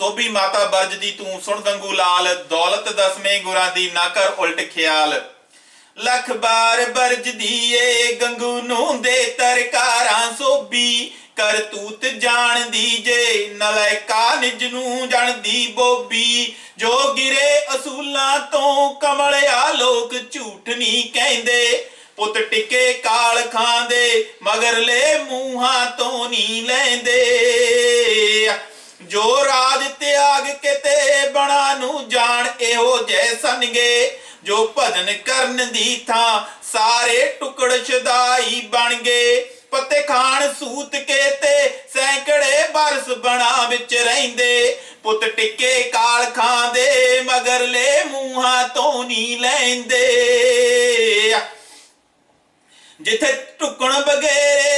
ਸੋਭੀ ਮਾਤਾ ਬਰਜ ਦੀ ਤੂੰ ਸੁਣ ਗੰਗੂ ਲਾਲ, ਦੌਲਤ ਦਸਵੇਂ ਗੁਰਾਂ ਦੀ ਨਾ ਕਰ ਉਲਟ ਖਿਆਲ। ਲੱਖ ਬਾਰ ਬਰਜ ਦੀਏ, ਗੰਗੂ ਨੂੰ ਦੇ ਤਰਕਾਰਾਂ ਸੋਭੀ। ਕਰਤੂਤ ਜਾਣਦੀ ਜੇ ਨਲਾਇਕਾ ਨਿਜ ਨੂੰ ਜਾਣਦੀ ਬੋਬੀ। ਜੋ ਗਿਰੇ ਅਸੂਲਾਂ ਤੋਂ ਕਮਲਿਆ ਲੋਕ ਝੂਠ ਨਹੀਂ ਕਹਿੰਦੇ। ਪੁੱਤ ਟਿੱਕੇ ਕਾਲ ਖਾਂਦੇ ਮਗਰਲੇ ਮੂੰਹਾਂ ਤੋਂ ਨਹੀਂ ਲੈਂਦੇ। ਜੋ ਰਾਜ ਤਿਆਗ ਬਣਾ ਨੂੰ ਜਾਣ, ਇਹੋ ਜੈ ਸੰਗੇ ਜੋ ਭਜਨ ਕਰਨ ਦੀ ਥਾਂ ਸਾਰੇ ਟੁਕੜ ਛਦਾਈ ਬਣ ਗਏ। ਪੱਤੇ ਖਾਣ ਸੂਤ ਕੇ ਤੇ ਸੈਂਕੜੇ ਬਰਸ ਬਣਾ ਵਿੱਚ ਰਹਿੰਦੇ। ਪੁੱਤ ਟਿੱਕੇ ਕਾਲ ਖਾਂਦੇ ਮਗਰਲੇ ਮੂੰਹਾਂ ਤੋਂ ਨਹੀਂ ਲੈਂਦੇ। ਜਿੱਥੇ ਟੁਕਣ ਬਗੇਰੇ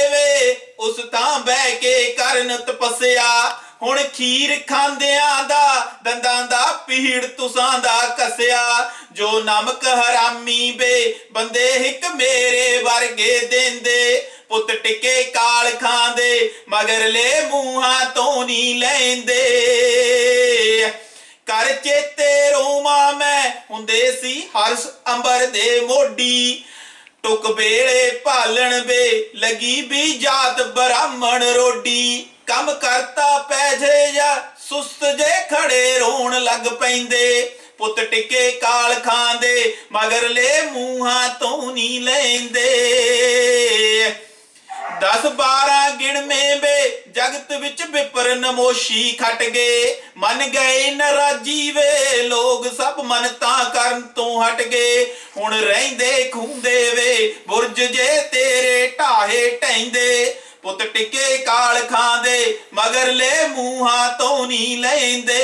ਉਸ ਤਾਂ ਬਹਿ ਕੇ ਕਰਨ ਤਪੱਸਿਆ। ਹੁਣ ਖੀਰ ਖਾਂਦਿਆਂ ਦਾ, ਦੰਦਾਂ ਦਾ ਪੀੜ ਤੁਸਾਂ ਦਾ ਕਸਿਆ। ਜੋ ਨਮਕ ਹਰਾਮੀ ਵੇ ਬੰਦੇ ਇੱਕ ਮੇਰੇ ਵਰਗੇ ਦਿੰਦੇ। ਪੁੱਤ ਟਿੱਕੇ ਕਾਲ ਖਾਂਦੇ ਮਗਰਲੇ ਮੂੰਹਾਂ ਤੋਂ ਨਹੀਂ ਲੈਂਦੇ। ਕਰ ਚੇਤੇ ਰੋਮਾ ਮੈਂ, ਹੁੰਦੇ ਸੀ ਹਰਸ ਅੰਬਰ ਦੇ ਮੋਢੀ। ਟੁਕ ਵੇਲੇ ਭਾਲਣ ਵੇ, ਲਗੀ ਵੀ ਜਾਤ ਬ੍ਰਾਹਮਣ ਰੋਡੀ। ਕੰਮ ਕਰਤਾ ਪੈ ਜੇ ਜਾਂ ਸੁਸਤ ਜੇ ਖੜੇ ਰੋਣ ਲੱਗ ਪੈਂਦੇ। ਪੁੱਤ ਟਿੱਕੇ ਕਾਲ ਖਾਂਦੇ ਮਗਰਲੇ ਮੂੰਹਾਂ ਤੋਂ ਨਹੀਂ ਲੈਂਦੇ। 10 12 ਗਿਣਵੇਂ ਵੇ ਜਗਤ ਵਿੱਚ ਵਿਪਰ ਨਮੋਸ਼ੀ ਖਟ ਗਏ। ਮਨ ਗਏ ਨਰਾਜੀ ਵੇ ਲੋਗ ਸਭ ਮਨਤਾ ਕਰਨ ਤੋਂ ਹਟ ਗਏ। ਹੁਣ ਰਹਿੰਦੇ ਖੁੰਦੇ ਵੇ, ਬੁਰਜ ਜੇ ਤੇਰੇ ਢਾਹੇ ਟੈਂਦੇ ਪੁੱਤ ਟਿੱਕੇ ਕਾਲ ਖਾਂਦੇ ਮਗਰਲੇ ਮੂੰਹਾਂ ਤੋਂ ਨਹੀਂ ਲੈਂਦੇ।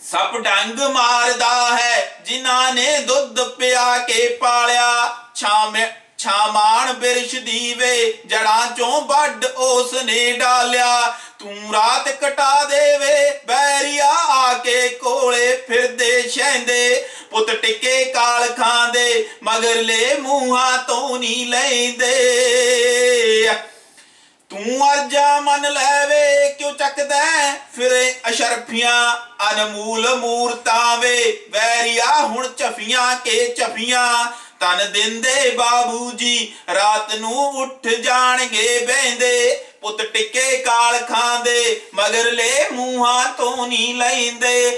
ਸੱਪ ਡੰਗ ਮਾਰਦਾ ਹੈ, ਜਿਨ੍ਹਾਂ ਨੇ ਦੁੱਧ ਪਿਆ ਕੇ ਪਾਲਿਆ। ਛਾਵੇਂ ਛਾਮਾਨ ਬਿਰਸ਼ ਦੀਵੇ, ਜੜਾਂ ਚੋਂ ਵੱਡ ਉਸ ਨੇ ਡਾਲਿਆ। ਤੂੰ ਰਾਤ ਕਟਾ ਦੇਵੇ, ਬੈਰੀਆ ਆ ਕੇ ਕੋਲੇ ਫਿਰਦੇ ਸ਼ੈਂਦੇ ਪੁੱਤ ਟਿੱਕੇ ਕਾਲ ਖਾਂਦੇ ਮਗਰਲੇ ਮੂੰਹਾਂ ਤੋਂ ਨਹੀਂ ਲੈਂਦੇ। ਤੂੰ ਅਰਜਾ ਮੰਨ ਲੈਵੇ, ਕਿਉਂ ਚੱਕਦਾ ਹੈ? ਫਿਰੇ ਅਸ਼ਰਫੀਆਂ, ਅਨਮੂਲ ਮੂਰਤਾਂ ਵੇ। ਵੈਰੀਆ ਹੁਣ ਚਫੀਆਂ ਕੇ ਚਫੀਆਂ। ਤਨ ਦਿੰਦੇ ਬਾਬੂ ਜੀ ਰਾਤ ਨੂੰ ਉੱਠ ਜਾਣਗੇ ਬਹਿੰਦੇ। ਪੁੱਤ ਟਿੱਕੇ ਕਾਲ ਖਾਂਦੇ, ਮਗਰਲੇ ਮੂੰਹਾਂ ਤੋਂ ਨਹੀਂ ਲੈਂਦੇ।